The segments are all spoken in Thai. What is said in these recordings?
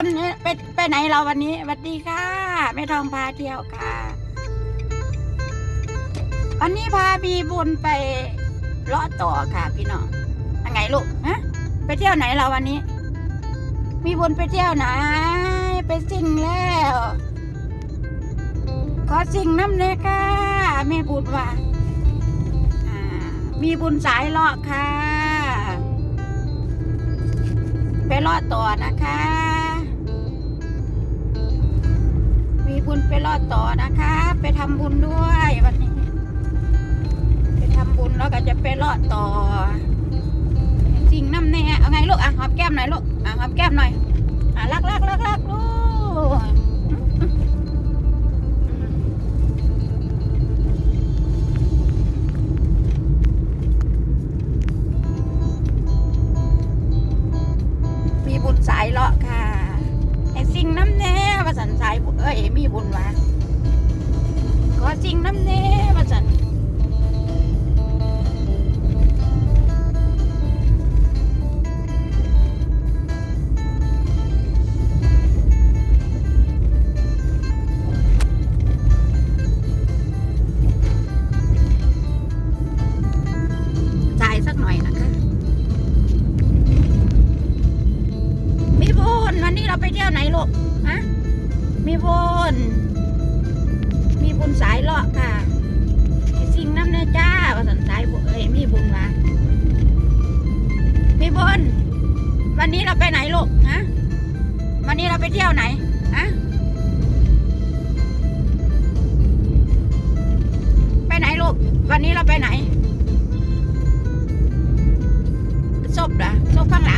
วันนี้ไปไปไหนเราวันนี้สวัสดีค่ะแม่ทองพาเที่ยวค่ะ วันนี้พาบีบุญไปเลาะต่อค่ะ พี่น้องยังไงลูกฮะไปเที่ยวไหนเราวันนี้ มีบุญไปเที่ยวไหน ไปสิ่งแล้ว ขอสิ่งน้ำเลยค่ะแม่บุญว่าอ่ามีบุญสายเลาะค่ะ ไปเลาะต่อนะคะ บุญไปรอดต่อนะคะ ไปทำบุญด้วยวันนี้ ไปทำบุญแล้วก็จะไปรอดต่อจริงน้ำแน่เอาไงลูกอะหอมแก้มหน่อยลูกอะหอมแก้มหน่อยอะรักรักรักรักลูกมีบุญสายเลาะค่ะไอ้สิ่งน้ำแน่ว่าสันสาย บุญเอ้ยมีบุญวะขอสิ่งน้ำแน่ว่าสันจ่ายสักหน่อยนะคะมีบุญวันนี้เราไปเที่ยวไหนลูก ฮะ มีบุญมีบุญสายเลาะค่ะสิ่งน้ำเนื้อจ้าว่าสันสายบุญเอ้ยมีบุญมามีบุญวันนี้เราไปไหนลูกฮะวันนี้เราไปเที่ยวไหนฮะไปไหนลูกวันนี้เราไปไหนศพเหรอศพข้างหลัง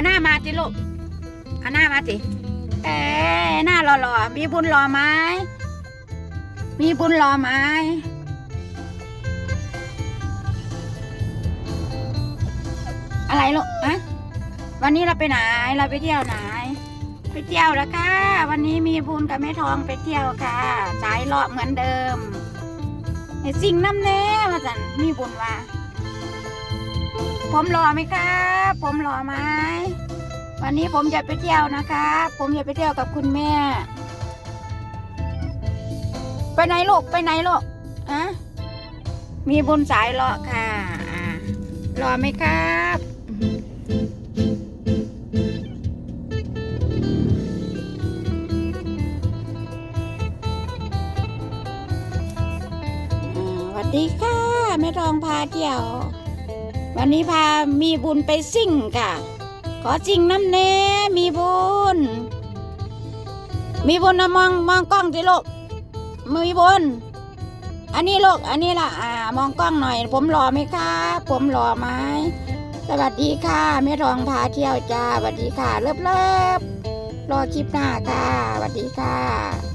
เอาหน้ามาติลูกเอาหน้ามาติเอ๊หน้าหล่อๆมีบุญหล่อไหมมีบุญหล่อไหมอะไรลูกอะวันนี้เราไปไหนเราไปเที่ยวไหน ไปเที่ยวแล้วค่ะ วันนี้มีบุญกับแม่ทองไปเที่ยวค่ะสายเลาะเหมือนเดิมไอ้สิ่งน้ำแน่มาสันมีบุญว่า ผมรอไหมครับ ผมรอไหมวันนี้ผมจะไปเที่ยวนะครับ ผมจะไปเที่ยวกับคุณแม่ ไปไหนลูกไปไหนลูกอะมีบุญสายเลาะค่ะอ่ารอไหมครับสวัสดีค่ะแม่ทองพาเที่ยว วันนี้พามีบุญไปซิ่งค่ะ ขอซิ่งน้ำเนมีบุญ มีบุญนะมองมองกล้องสิลูกมีบุญ อันนี้ลูกอันนี้ล่ะอ่ามองกล้องหน่อย ผมรอไหมคะผมรอไหมสวัสดีค่ะแม่ทองพาเที่ยวจ้าสวัสดีค่ะเลิฟเลิฟรอคลิปหน้าค่ะสวัสดีค่ะ